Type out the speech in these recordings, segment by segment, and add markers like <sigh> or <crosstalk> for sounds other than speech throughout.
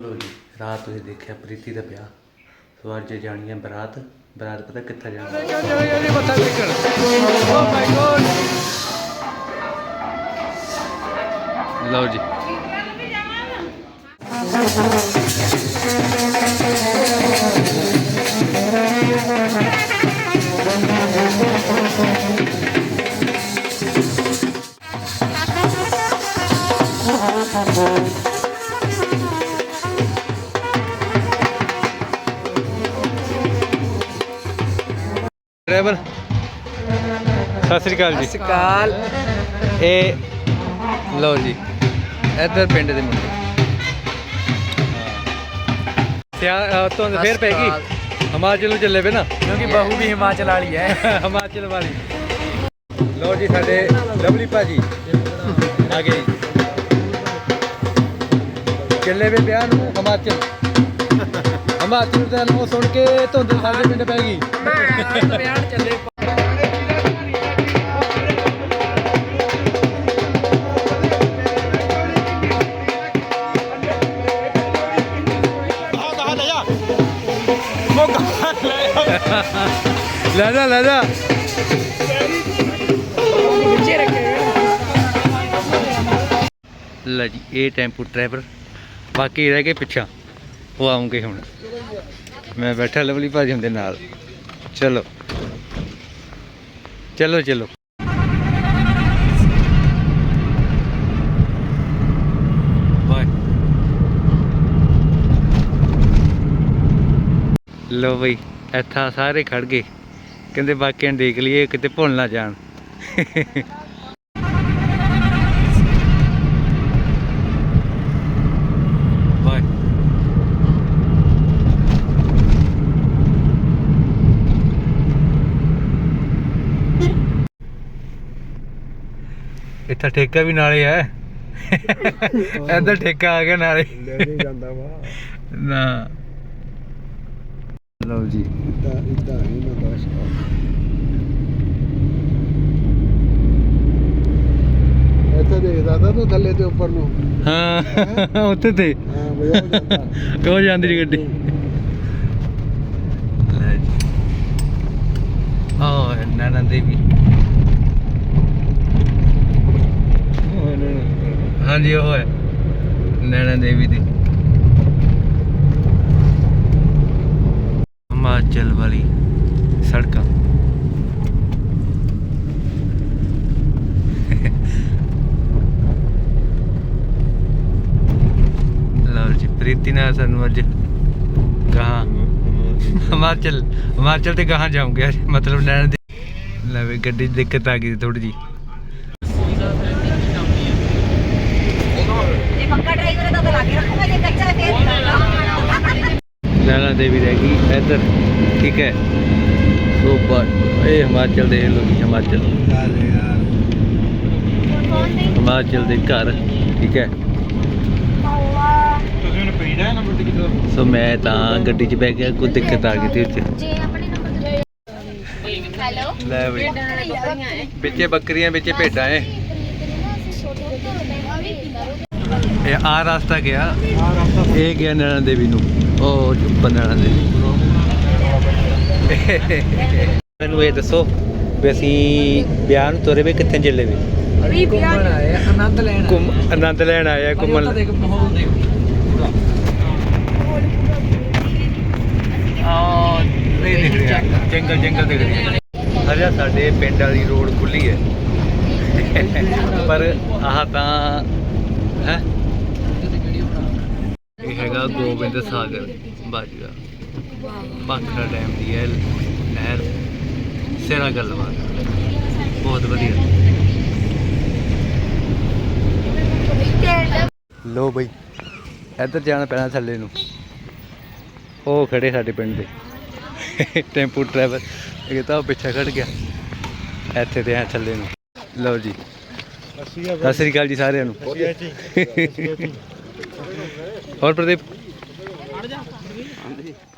ਲੋ ਜੀ ਰਾਤ ਤੁਸੀਂ ਦੇਖਿਆ ਪ੍ਰੀਤੀ ਦਾ ਵਿਆਹ। ਸੋ ਅੱਜ ਜਾਣੀ ਹੈ ਬਰਾਤ ਬਰਾਤ ਪਤਾ ਕਿੱਥੇ ਜਾਣੀ। ਮੱਥਾ ਟੇਕਣ? ਓ ਮਾਈ ਗੋਡ ਲਓ ਜੀ। ਡਰਾਈਵਰ। ਸਤਿ ਸ੍ਰੀ ਅਕਾਲ ਜੀ। ਸਕਾਲ ਇਹ ਲਓ ਜੀ ਇੱਧਰ ਪਿੰਡ ਦੇ ਮੁੰਡੇ। ਸਿਆ ਤੋਂ ਫੇਰ ਪੈ ਗਈ। ਹਿਮਾਚਲ ਨੂੰ ਚੱਲੇ ਵੇ ਨਾ। ਕਿਉਂਕਿ ਬਹੂ ਵੀ ਹਿਮਾਚਲ ਵਾਲੀ ਹੈ। ਹਿਮਾਚਲ ਵਾਲੀ। ਲਓ ਜੀ ਸਾਡੇ ਲਵਲੀ ਭਾਜੀ। ਆ ਗਏ ਚੱਲੇ ਵੇ ਵਿਆਹ ਨੂੰ ਹਿਮਾਚਲ। ਹਿਮਾਚਲ ਦਾ ਨਾਮ ਸੁਣ ਕੇ ਧੁੰਦ ਸਾਡੇ ਪਿੰਡ ਪੈ ਗਈ। ਬਿਆਨ ਚੱਲੇ ਲੈ ਜਾ ਲੈ ਜਾ। ਲੈ ਜੀ, ਇਹ ਟੈਂਪੂ ਡਰਾਈਵਰ। ਬਾਕੀ ਰਹਿ ਗਏ ਪਿੱਛਾ। ਉਹ ਆਉਂਗੇ ਹੁਣ। ਮੈਂ ਬੈਠਾ ਲਵਲੀ ਭਾਜੀ ਹੁੰਦੇ ਨਾਲ। ਚਲੋ। ਚਲੋ ਚਲੋ। ਲੋ ਬਈ ਇੱਥਾ ਸਾਰੇ ਖੜ ਗਏ। ਕਹਿੰਦੇ ਬਾਕੀਆਂ ਨੂੰ ਦੇਖ ਲਈਏ ਕਿਤੇ ਭੁੱਲ ਨਾ ਜਾਣ। ਇੱਥੇ ਠੇਕਾ ਵੀ ਨਾਲੇ ਹੈ। ਇੱਧਰ ਠੇਕਾ ਆ ਗਿਆ ਨਾਲੇ। ਲੈ ਜਾਂਦਾ ਵਾ। ਨਾ। ਲਓ ਜੀ। ਇਦਾਂ ਇਦਾਂ ਨਹੀਂ ਮੈਂ ਦੱਸ ਇੱਥੇ ਦੇਖਦਾ ਤਾਂ ਤੂੰ ਥੱਲੇ ਤੇ ਉੱਪਰ ਨੂੰ। ਹਾਂ ਉੱਥੇ ਤੇ। ਹਾਂ ਬਜਾ ਜਾਂਦਾ। ਹੋ ਜਾਂਦੀ ਜੀ ਗੱਡੀ। ਲੈ ਜੀ। ਆ ਨੈਣਾ ਦੇਵੀ। ਹਾਂਜੀ, ਉਹ ਹੈ। ਨੈਣਾ ਦੇਵੀ ਦੀ। ਹਿਮਾਚਲ ਵਾਲੀ ਸੜਕਾਂ। ਲਓ ਜੀ, ਪ੍ਰੀਤੀ ਨਾਲ ਸਾਨੂੰ ਅੱਜ ਗਾਹਾਂ ਹਿਮਾਚਲ ਹਿਮਾਚਲ ਤੇ ਗਾਹਾਂ ਜਾਉਂਗੇ ਮਤਲਬ ਨੈਣ ਦੇ ਲੈ ਵੀ ਗੱਡੀ 'ਚ ਦਿੱਕਤ ਆ ਗਈ ਥੋੜੀ ਜੀ ਪੱਕਾ ਡਰਾਈਵਰ ਹੈ ਤਾਂ ਤਾਂ ਲਾਗੇ ਰੱਖੂਗਾ ਜੇ ਕੱਚਾ ਹੈ ਫੇਰ ਨਹੀਂ ਦੇਵੀ ਰਹਿ ਗਈ ਇੱਧਰ ਠੀਕ ਹੈ। ਸੋ ਬਟ ਇਹ ਹਿਮਾਚਲ ਦੇ ਲੋਕ ਹਿਮਾਚਲ। ਹਿਮਾਚਲ ਦੇ ਘਰ ਠੀਕ ਹੈ। ਤੁਸੀਂ ਨੇ ਪੀਣਾ ਨੰਬਰ ਤੇ ਕਿਦੋਂ ਸੋ ਮੈਂ ਤਾਂ ਗੱਡੀ 'ਚ ਬਹਿ ਗਿਆ ਕੋਈ ਦਿੱਕਤ ਆ ਗਈ ਤੇ ਉੱਥੇ। ਜੇ ਆਪਣੇ ਨੰਬਰ ਤੇ ਹੈਲੋ ਲੈ ਬਈ ਵਿੱਚੇ ਬੱਕਰੀਆਂ ਵਿੱਚੇ ਭੇਡਾਂ ਏ ਇਹ ਆ ਰਸਤਾ ਗਿਆ। ਇਹ ਗਿਆ ਨੈਣਾ ਦੇਵੀ ਨੂੰ। ਉਹ ਬੰਦਣਾ ਦੇਵੀ ਮੈਨੂੰ ਇਹ ਦੱਸੋ ਵੀ ਅਸੀਂ ਵਿਆਹ ਨੂੰ ਤੁਰੇ ਵੇ ਕਿੱਥੇ ਚੱਲੇ ਵੇ? ਵੀ ਘੁੰਮਣ ਆਏ ਆਨੰਦ ਲੈਣ ਆਏ ਘੁੰਮ ਆਨੰਦ ਲੈਣ ਆਏ ਆ। ਘੁੰਮਣ। ਉੱਧਰ ਦੇਖ ਮਾਹੌਲ ਦੇਖ। ਆ ਨਹੀਂ ਦਿਖ ਰਿਹਾ। ਜੰਗਲ ਜੰਗਲ ਦਿਖ ਰਿਹਾ। ਹਰਿਆ ਸਾਡੇ ਪਿੰਡ ਵਾਲੀ ਰੋਡ ਖੁੱਲੀ ਹੈ। <laughs> ਪਰ ਆਹ ਤਾਂ ਹੈ? ਇਹ ਹੈਗਾ ਗੋਬਿੰਦ ਸਾਗਰ ਬਾਜੂਗਾ ਬਾਖਰਾ ਡੈਮ ਦੀ ਹੈ ਨਹਿਰ ਸਿਰਾ ਗੱਲਬਾਤ। ਬਹੁਤ ਵਧੀਆ। ਲੋ ਬਈ ਇੱਧਰ ਜਾਣਾ ਪੈਣਾ ਥੱਲੇ ਨੂੰ। ਉਹ ਖੜੇ ਸਾਡੇ ਪਿੰਡ ਦੇ। ਟੈਂਪੂ ਡਰਾਈਵਰ ਇਹ ਤਾਂ ਉਹ ਪਿੱਛੇ ਖੜ ਗਿਆ। ਇੱਥੇ ਤੇ ਆ ਥੱਲੇ ਨੂੰ। ਲਓ ਜੀ। ਸਤਿ ਸ੍ਰੀ ਅਕਾਲ ਜੀ ਸਾਰਿਆਂ ਨੂੰ। ਹੋਰ ਪ੍ਰਦੀਪ?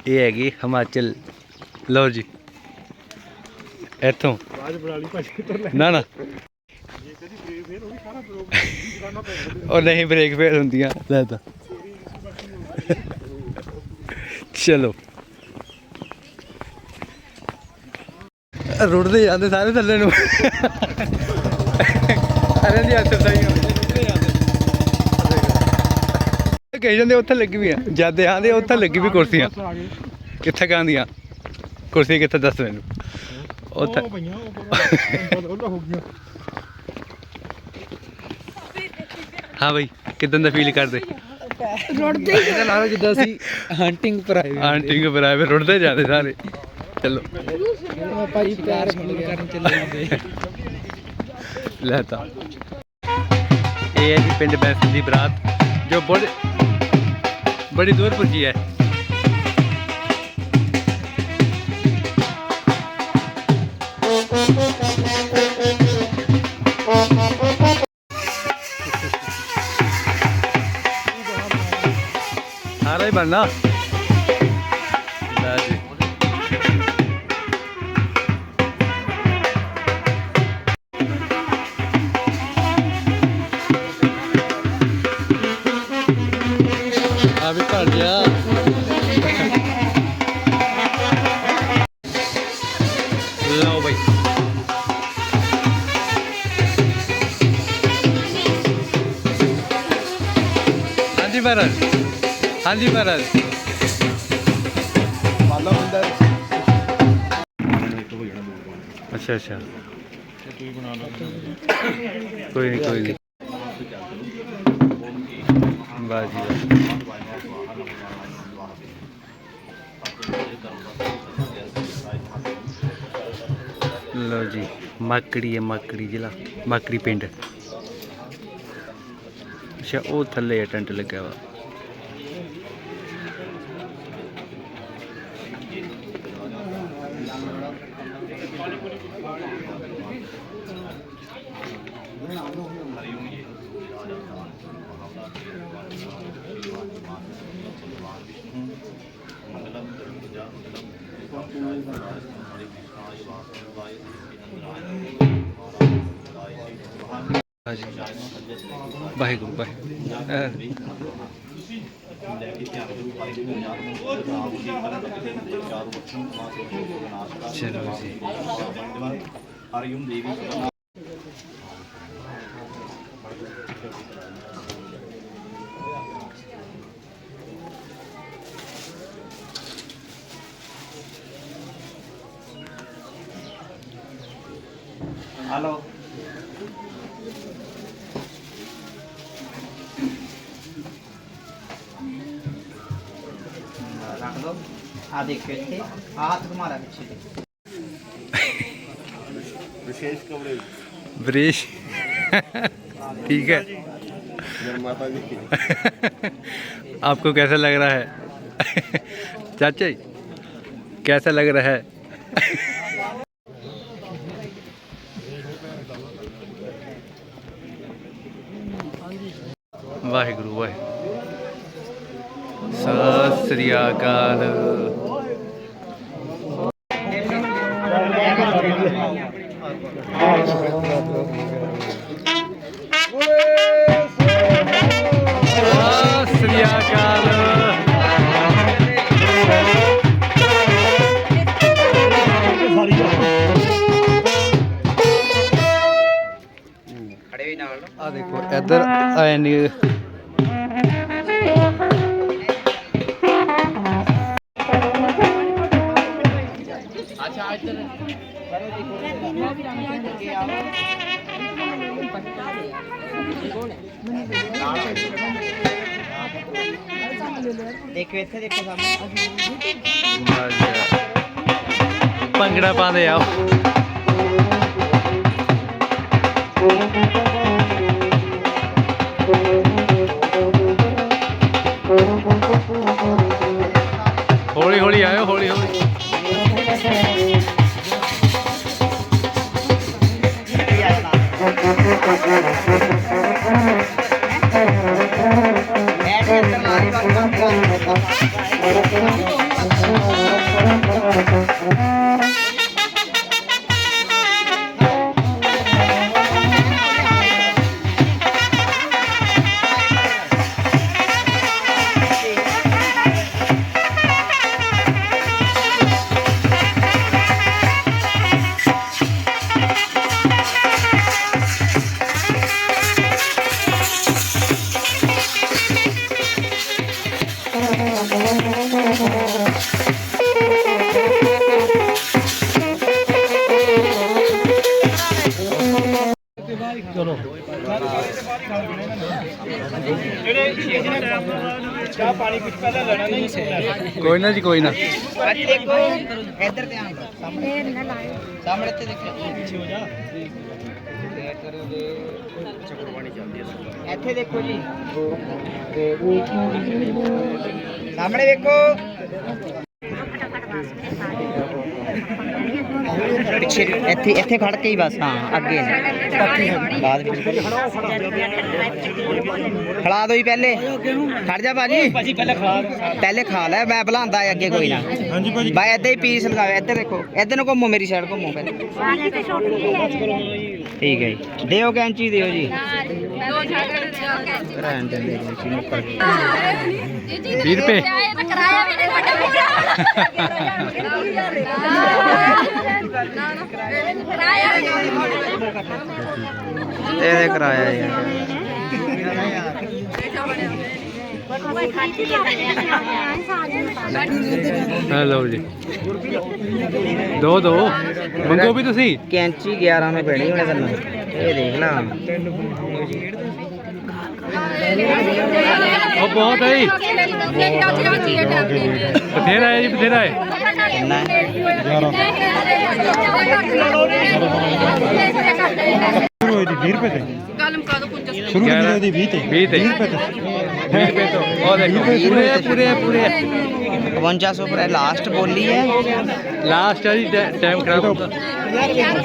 ਇਹ ਹੈਗੀ ਹਿਮਾਚਲ। ਲਓ ਜੀ। ਇੱਥੋਂ। ਬਾਜ ਬਣਾ ਲਈ ਭਾਜੀ ਕਿੱਧਰ ਲੈ ਨਾ ਨਾ। ਉਹ ਨਹੀਂ ਬ੍ਰੇਕ ਫੇਲ ਹੁੰਦੀਆਂ। ਲੈ ਤਾਂ। ਚਲੋ। ਰੁੜਦੇ ਜਾਂਦੇ ਸਾਰੇ ਥੱਲੇ ਨੂੰ। ਅਰੇ ਦੀ ਹੱਥ ਸਹੀ ਰੁੜਦੇ ਜਾਂਦੇ ਕਹੀ ਜਾਂਦੇ ਉੱਥੇ ਲੱਗੀ ਵੀ ਆ। ਜਦ ਦੇ ਆਂਦੇ ਉੱਥੇ ਲੱਗੀ ਵੀ ਕੁਰਸੀਆਂ। ਕਿੱਥੇ ਕਾਂਦੀਆਂ ਕੁਰਸੀ ਕਿੱਥੇ ਦੱਸ ਮੈਨੂੰ? ਉੱਥੇ ਹਾਂ ਬਈ ਕਿਦਾਂ ਦਾ ਫੀਲ ਕਰਦੇ? ਇਹਦਾ ਨਾਲ ਜਿੱਦਾਂ ਸੀ ਹੰਟਿੰਗ ਪਰ ਆਏ ਆਂਟਿੰਗ ਬਰਾਬਰ ਰੁੜਦੇ ਜਾਂਦੇ ਸਾਰੇ। ਚਲੋ। ਭਾਈ ਪਿਆਰ ਕਰਨ ਚੱਲੇ ਜਾਂਦੇ। ਲੈ ਤਾਂ। ਇਹ ਹੈ ਜੀ ਪਿੰਡ ਬੈਂਸ ਦੀ ਬਰਾਤ ਜੋ ਬੜੀ ਬੜੀ ਦੂਰ ਪੁੱਜੀ ਹੈ ਸਾਰਾ ਹੀ ਬਣਨਾ? ਹਾਂਜੀ ਮਹਾਰਾਜ। ਅੱਛਾ ਅੱਛਾ। ਕੋਈ ਨਹੀਂ ਕੋਈ ਨਹੀਂ ਵਾਹ ਜੀ ਲਓ ਜੀ ਮਾਕੜੀ ਹੈ ਮਾਕੜੀ ਜ਼ਿਲ੍ਹਾ ਮਾਕੜੀ ਪਿੰਡ। ਅੱਛਾ ਉਹ ਥੱਲੇ ਟੈਂਟ ਲੱਗਿਆ ਵਾ ਹਾਂਜੀ। ਵਾਹਿਗੁਰੂ ਵਾਹਿਗੁਰੂ। ਚਲੋ ਜੀ। ਹਰਿਓਮ ਦੇਵੀ। विशेष ब्रेश। ठीक है। आपको कैसा लग रहा है? चाचा कैसा लग रहा है? वाहेगुरु वाहे सत श्री अकाल। ਇੱਧਰ ਆਏ ਨਹੀਂ ਦੇਖੋ ਇੱਥੇ ਦੇਖੋ ਸਾਹਮਣੇ। ਭੰਗੜਾ ਪਾਉਂਦੇ ਆ ਕੋਈ ਨਾ। ਦੇਖੋ ਇੱਧਰ ਧਿਆਨ ਦਿਓ ਸਾਹਮਣੇ ਸਾਹਮਣੇ ਤੇ ਦੇਖੋ ਇੱਥੇ ਦੇਖੋ ਜੀ। ਸਾਹਮਣੇ ਦੇਖੋ। ਪਿੱਛੇ ਇੱਥੇ ਇੱਥੇ ਖੜ ਕੇ ਹੀ ਬਸ ਹਾਂ ਅੱਗੇ ਨਹੀਂ ਬਾਅਦ ਵਿੱਚ। ਖਿਲਾ ਦੋ ਜੀ ਪਹਿਲੇ। ਖੜ ਜਾ ਬਾਜੀ ਭਾਜੀ। ਪਹਿਲੇ ਖਾ ਪਹਿਲੇ ਖਾ ਲੈ ਮੈਂ ਬੁਲਾਉਂਦਾ ਅੱਗੇ ਕੋਈ ਨਾ। ਹਾਂਜੀ ਭਾਜੀ। ਬਾਈ ਇੱਧਰ ਹੀ ਪੀਸ ਲਗਾਓ ਇੱਧਰ ਦੇਖੋ। ਇੱਧਰ ਨੂੰ ਘੁੰਮੋ ਮੇਰੀ ਸਾਈਡ ਘੁੰਮੋ ਪਹਿਲੇ। ਠੀਕ ਹੈ ਜੀ। ਦਿਓ ਕੈਂਚੀ ਦਿਓ ਜੀ। ਰਹਿਣ ਦੇ ਦੇ ਕੈਂਚੀ। ਮੁੱਕਰ ਗਈ 20 ਰੁਪਏ ਕਿਰਾਇਆ ਵੀ ਨਹੀਂ ਸਾਡਾ ਕਿਰਾਇਆ ਦੇ ਦੇ ਕਰਾਇਆ ਯਾਰ ਹਾਂ ਲਓ ਜੀ ਦੋ ਦੋ ਮੰਗੋ ਵੀ ਤੁਸੀਂ ਕੈਂਚੀ 11 ਮੇ ਪੈਣੀ ਉਹਨੇ ਤੈਨੂੰ ਇਹ ਦੇਖ ਲਾ ਉਹ ਬਹੁਤ ਹੈ ਜੀ। ਬਥੇਰਾ ਹੈ ਜੀ ਬਥੇਰਾ ਹੈ। ਕਿੰਨਾ ਹੋਈ ਦੀ 20 ਰੁਪਏ ਤੇ। ਸ਼ੁਰੂ ਗਿਆਰਾਂ। ਕੀਤੀ ਦੀ? 20 ਤੇ। 20 ਤੇ। 20 ਰੁਪਏ ਤੋਂ। ਉਹ ਦੇਖੋ। ਪੂਰੇ ਹੈ, ਪੂਰੇ ਹੈ, ਪੂਰੇ 5500 ਪਰ ਲਾਸਟ ਬੋਲੀ ਹੈ। ਲਾਸਟ ਹੈ ਜੀ ਟਾਈਮ ਖਰਾਬ ਹੁੰਦਾ।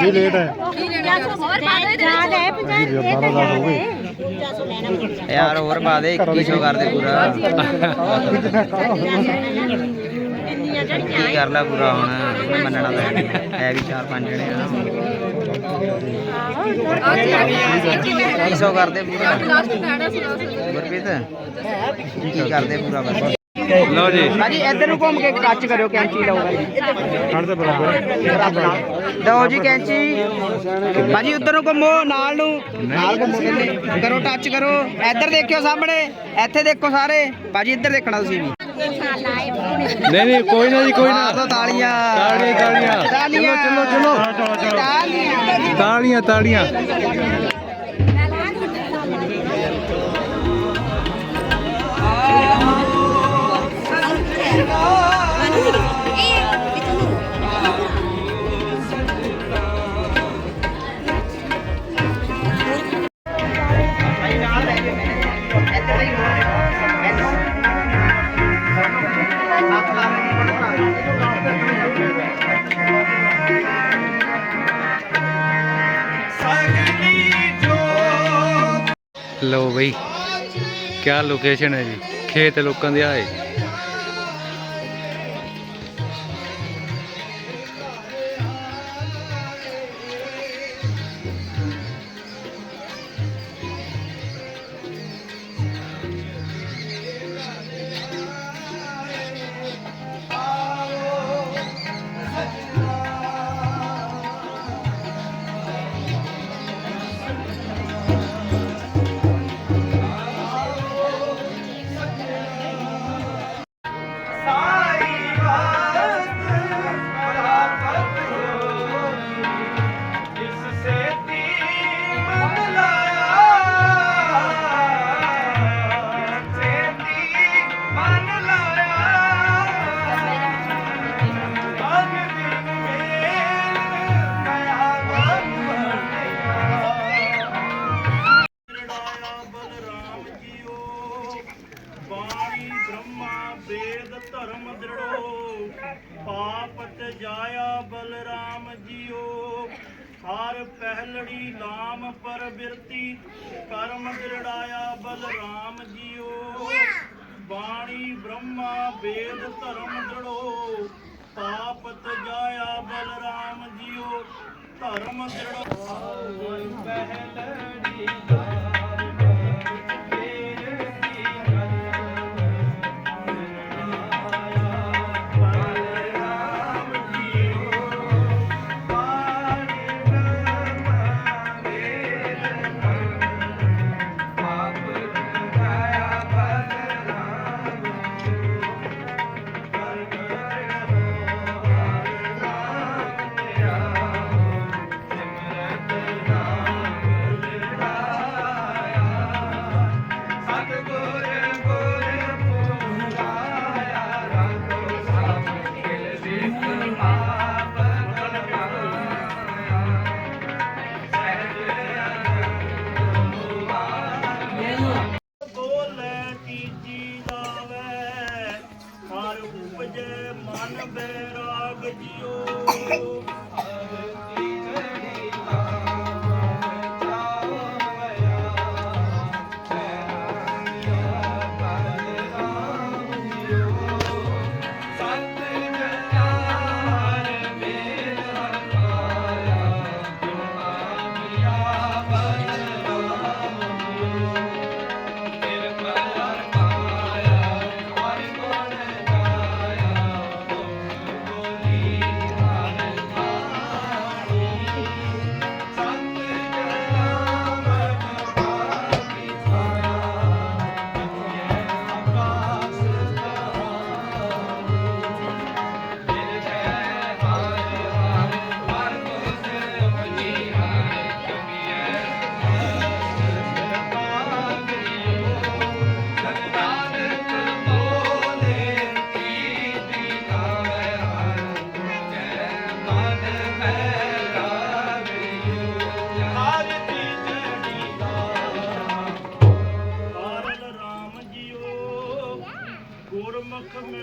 ਜੀ ਲੇਟ ਹੈ। ਯਾਰ ਹੋਰ ਪਾ ਦੇ 2100 ਕਰ ਦੇ ਪੂਰਾ। ਕੀ ਕਰ ਲੈ ਪੂਰਾ ਹੁਣ, ਉਹਨੇ ਮੰਨਣਾ ਤਾਂ ਹੈ ਵੀ ਚਾਰ ਪੰਜ ਜਣੇ ਆ। 2100 ਕਰ ਦੇ ਪੂਰਾ। ਗੁਰਪ੍ਰੀਤ, ਕੀ ਕਰਦੇ ਪੂਰਾ ਬਸ? ਲਓ ਜੀ। ਭਾਜੀ ਇੱਧਰ ਨੂੰ ਘੁੰਮ ਕੇ ਟੱਚ ਕਰਿਓ ਕੈਂਚੀ ਲਊਗਾ ਜੀ ਖੜ ਦੇ ਬਰਾਬਰ ਲਓ ਜੀ ਕੈਂਚੀ। ਭਾਜੀ ਉੱਧਰ ਨੂੰ ਘੁੰਮੋ ਨਾਲ ਨੂੰ। ਨਾਲ ਘੁੰਮੋ ਕਹਿੰਦੇ ਕਰੋ ਟੱਚ ਕਰੋ। ਇੱਧਰ ਦੇਖਿਓ ਸਾਹਮਣੇ। ਇੱਥੇ ਦੇਖੋ ਸਾਰੇ। ਭਾਜੀ ਇੱਧਰ ਦੇਖਣਾ ਤੁਸੀਂ ਵੀ। ਨਹੀਂ ਨਹੀਂ ਕੋਈ ਨਾ ਜੀ ਕੋਈ ਨਾ। ਤਾਲੀਆਂ। ਤਾੜੀਆਂ, ਤਾੜੀਆਂ। ਤਾਲੀਆਂ। ਚਲੋ, ਚਲੋ, ਚਲੋ। ਤਾਲੀਆਂ। ਤਾੜੀਆਂ ਲਓ ਬਈ ਕੀ ਲੋਕੇਸ਼ਨ ਹੈ ਜੀ। ਖੇਤ ਲੋਕਾਂ ਦੇ ਆਏ। ਕਰਮ ਬਲਰਾਮ ਜੀਓ। ਬਾਣੀ ਬ੍ਰਹਮਾ ਵੇਦ ਧਰਮ ਜੜੋ। ਪਾਪ ਤੇ ਬਲਰਾਮ ਜੀਓ। ਧਰਮ ਦ੍ਰਿੜੋ ਪਹਿਲੜੀ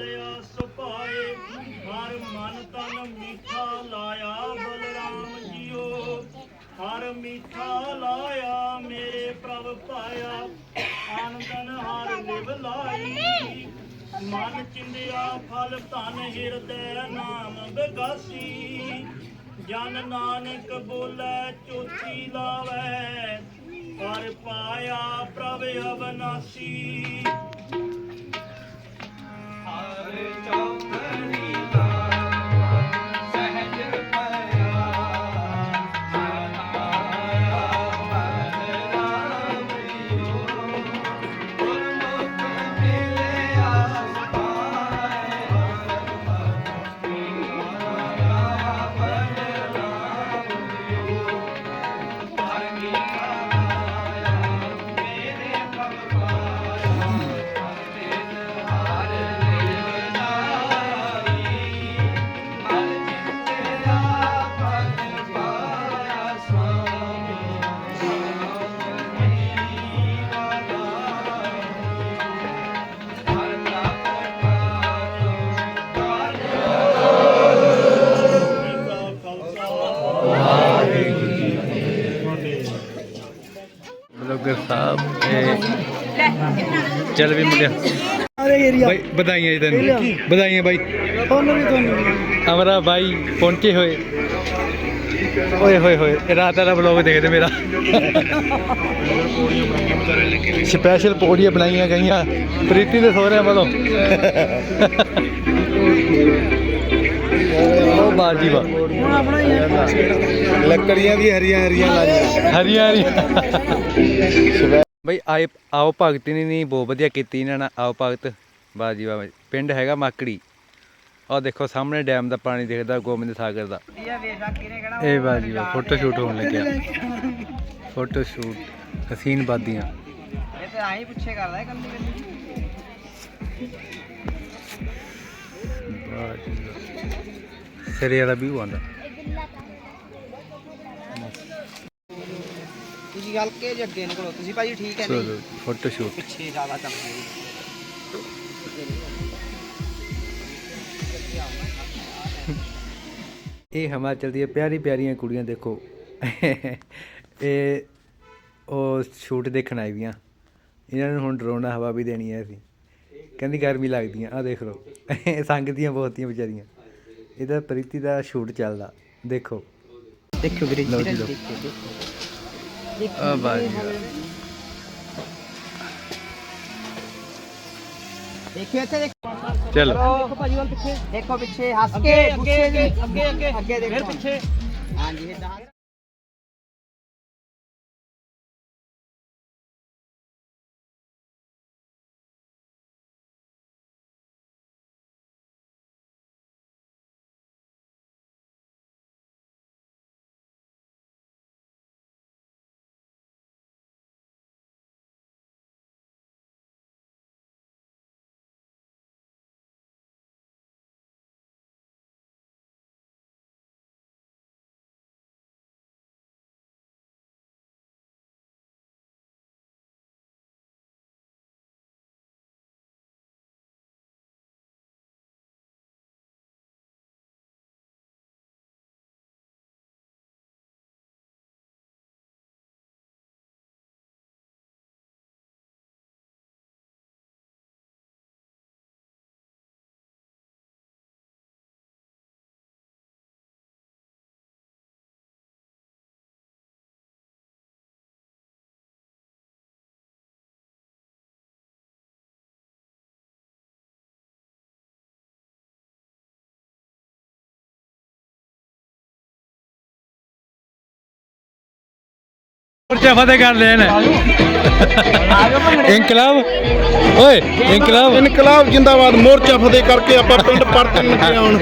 ਗੁਰਮੁਖ ਸੁਭਾਏ ਹਰ ਮਨ ਤਨ ਮੀਠਾ ਲਾਇਆ ਬਲਰਾਮ ਜੀਓ। ਹਰ ਮੀਠਾ ਲਾਇਆ, ਮੇਰੇ ਪ੍ਰਭ ਪਾਇਆ। ਆਨੰਦਨ ਹਰ ਲਿਵ ਲਾਈ। ਮਨ ਚਿੰਦਿਆ ਫਲ ਧਨ ਹਿਰਦੈ ਨਾਮ ਬਗਾਸੀ। ਜਨ ਨਾਨਕ ਬੋਲੇ, ਚੋਥੀ ਲਾਵੇ। ਹਰ ਪਾਇਆ ਪ੍ਰਭ ਅਵਨਾਸੀ। चार चौधरी ਚੱਲ ਵੀ ਮੁੰਡਿਆ ਬਾਈ ਵਧਾਈਆਂ ਜੀ ਤੈਨੂੰ ਵਧਾਈਆਂ ਬਾਈ ਤੁਹਾਨੂੰ ਵੀ ਤੁਹਾਨੂੰ ਅਮਰਾ ਬਾਈ ਪਹੁੰਚੇ ਹੋਏ ਓਏ ਹੋਏ ਹੋਏ ਇਹ ਰਾਤ ਵਾਲਾ ਬਲੌਗ ਦੇਖਦੇ ਮੇਰਾ ਸਪੈਸ਼ਲ ਪੌੜੀਆਂ ਬਣਾਈਆਂ ਗਈਆਂ ਪ੍ਰੀਤੀ ਦੇ ਸਹੁਰਿਆਂ ਵੱਲੋਂ ਉਹ ਬਾਜੀ ਵਾ ਲੱਕੜੀਆਂ ਵੀ ਹਰੀਆਂ ਹਰੀਆਂ ਲਾਈਆਂ ਹਰੀਆਂ ਹਰੀਆਂ ਬਈ ਆਏ ਆਓ ਭਗਤੀ ਨੇ ਨਹੀਂ ਬਹੁਤ ਵਧੀਆ ਕੀਤੀ ਇਹਨਾਂ ਨਾਲ। ਆਓ ਭਗਤ। ਬਾਜੀ ਵਾ ਪਿੰਡ ਹੈਗਾ ਮਾਕੜੀ। ਆਹ ਦੇਖੋ ਸਾਹਮਣੇ ਡੈਮ ਦਾ ਪਾਣੀ ਦਿਖਦਾ ਗੋਬਿੰਦ ਸਾਗਰ ਦਾ। ਇਹ ਬਾਜੀ ਵਾ ਫੋਟੋ ਸ਼ੂਟ ਹੋਣ ਲੱਗਿਆ। Photo shoot. ਹਸੀਨ ਬਾਦੀਆਂ। ਇਹ ਤੇ ਆਹੀ ਪੁੱਛੇ ਕਰਦਾ ਹੈ ਬਾਜੀ ਵਾ। ਸਿਰੇ ਵਾਲਾ ਵੀ ਆਉਂਦਾ। ਤੁਸੀਂ ਹਲਕੇ ਜਿਹੇ ਅੱਗੇ ਨਿਕਲੋ ਤੁਸੀਂ ਭਾਜੀ ਠੀਕ ਹੈ ਚਲੋ ਨਹੀਂ? Photo shoot. ਪਿੱਛੇ ਜ਼ਿਆਦਾ ਚੱਲਦੇ ਹੋ। ਇਹ ਹਿਮਾਚਲ ਦੀਆਂ ਪਿਆਰੀ ਪਿਆਰੀਆਂ ਕੁੜੀਆਂ ਦੇਖੋ। ਇਹ ਉਹ ਸ਼ੂਟ ਦੇਖਣ ਆਈ ਵੀਆਂ। ਇਹਨਾਂ ਨੂੰ ਹੁਣ ਡਰੋਨਾ ਹਵਾ ਵੀ ਦੇਣੀ ਹੈ ਅਸੀਂ। ਕਹਿੰਦੀ ਗਰਮੀ ਲੱਗਦੀ ਆ ਆ ਦੇਖ ਲਓ। ਸੰਗਦੀਆਂ ਬਹੁਤੀਆਂ ਵਿਚਾਰੀਆਂ। ਇਹਦਾ ਪ੍ਰੀਤੀ ਦਾ ਸ਼ੂਟ ਚੱਲਦਾ ਦੇਖੋ। ਦੇਖਿਓ ਵੀਰੇ ਜੀ ਲਓ। ਆ ਬਾਜੀ ਦੇਖਿਓ ਇੱਥੇ ਦੇਖੋ ਚਲੋ। ਦੇਖੋ ਭਾਜੀ ਵੱਲ ਪਿੱਛੇ। ਦੇਖੋ ਪਿੱਛੇ ਹੱਸ ਕੇ ਅੱਗੇ ਅੱਗੇ ਅੱਗੇ ਅੱਗੇ ਅੱਗੇ ਦੇਖੋ ਫਿਰ ਪਿੱਛੇ। ਹਾਂਜੀ ਇਦਾਂ ਮੋਰਚਾ ਫਤਿਹ ਕਰ ਨੇ ਇਨਕਲਾਬ? ਓਏ ਇਨਕਲਾਬ। ਇਨਕਲਾਬ ਜਿੰਦਾਬਾਦ ਮੋਰਚਾ ਫਤਿਹ ਕਰਕੇ ਆਪਾਂ ਪਿੰਡ ਪਰਤਨ ਲੱਗੇ ਆਉਣ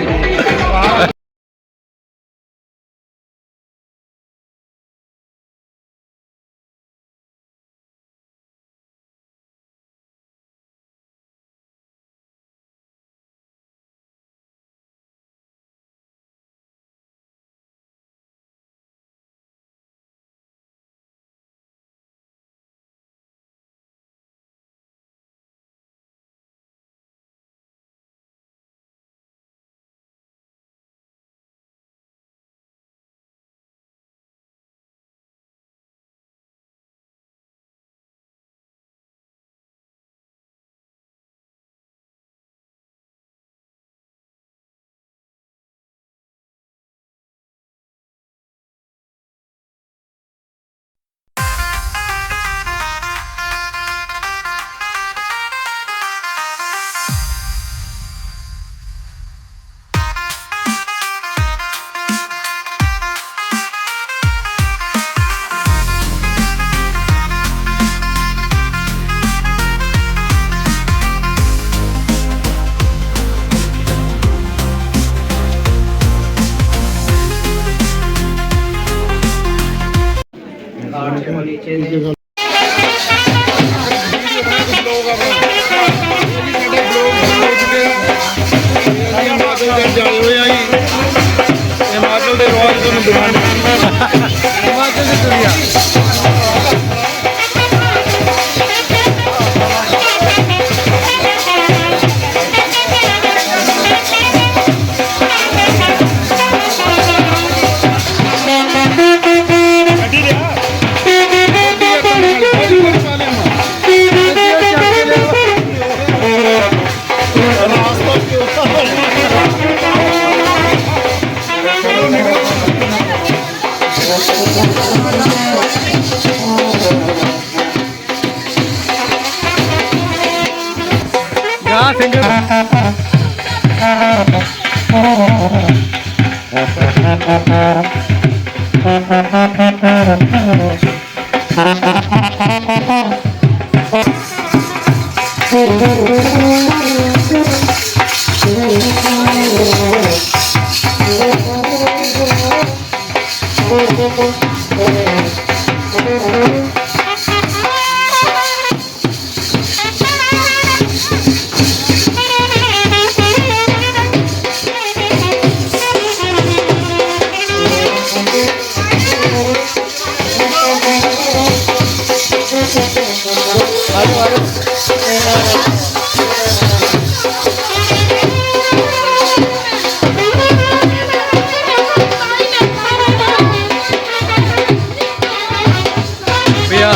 ਭਈਆ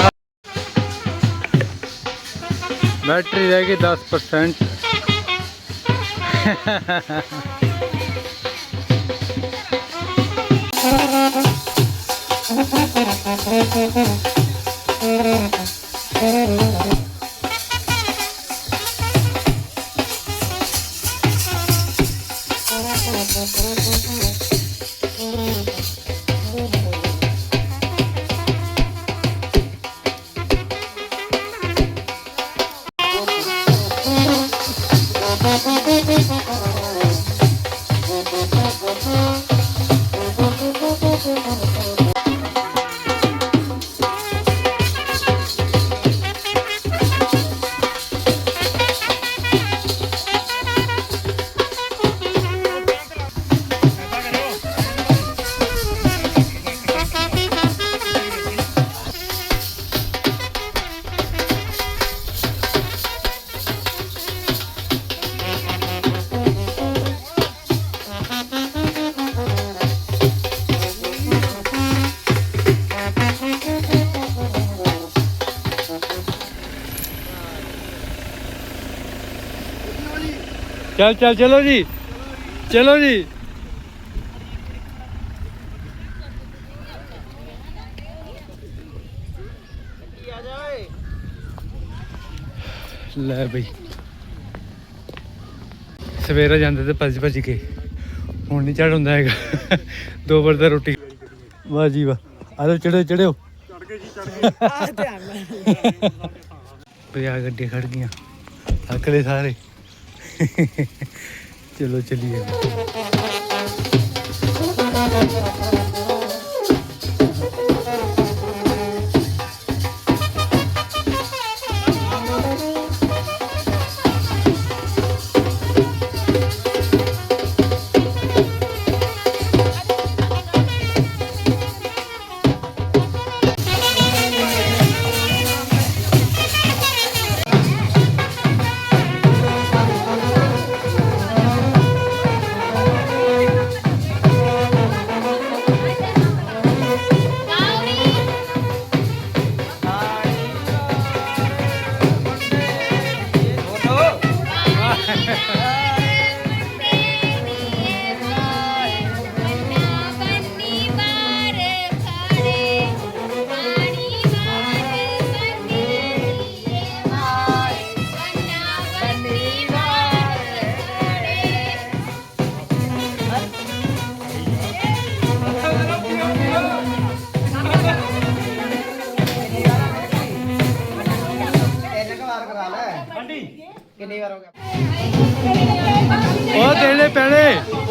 ਬੈਟਰੀ ਰਹਿ ਗਈ 10% ਚੱਲ ਚੱਲ ਚਲੋ ਜੀ। ਚਲੋ ਜੀ। ਲੈ ਬਈ। ਸਵੇਰੇ ਜਾਂਦੇ ਤੇ ਭੱਜ ਭੱਜ ਕੇ। ਹੁਣ ਨਹੀਂ ਚੜ ਹੁੰਦਾ ਹੈਗਾ। ਦੋ ਵਾਰ ਤਾਂ ਰੋਟੀ। ਵਾਹ ਜੀ ਵਾਹ। ਆ ਲਓ ਚੜੋ ਚੜਿਓ ਚੜ ਗਏ ਜੀ ਪਿਆ ਗੱਡੀ ਖੜ ਗਈਆਂ। ਅਕਲੇ ਸਾਰੇ? ਚਲੋ ਚਲੀਏ।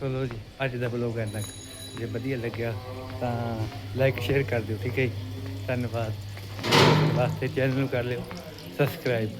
ਚਲੋ ਜੀ, ਅੱਜ ਦਾ ਬਲੌਗ ਇੰਨਾ ਕੁ। ਜੇ ਵਧੀਆ ਲੱਗਿਆ ਤਾਂ ਲਾਈਕ ਸ਼ੇਅਰ ਕਰ ਦਿਓ, ਠੀਕ ਹੈ ਜੀ? ਧੰਨਵਾਦ। ਵਾਸਤੇ ਚੈਨਲ ਨੂੰ ਕਰ ਲਿਓ ਸਬਸਕ੍ਰਾਈਬ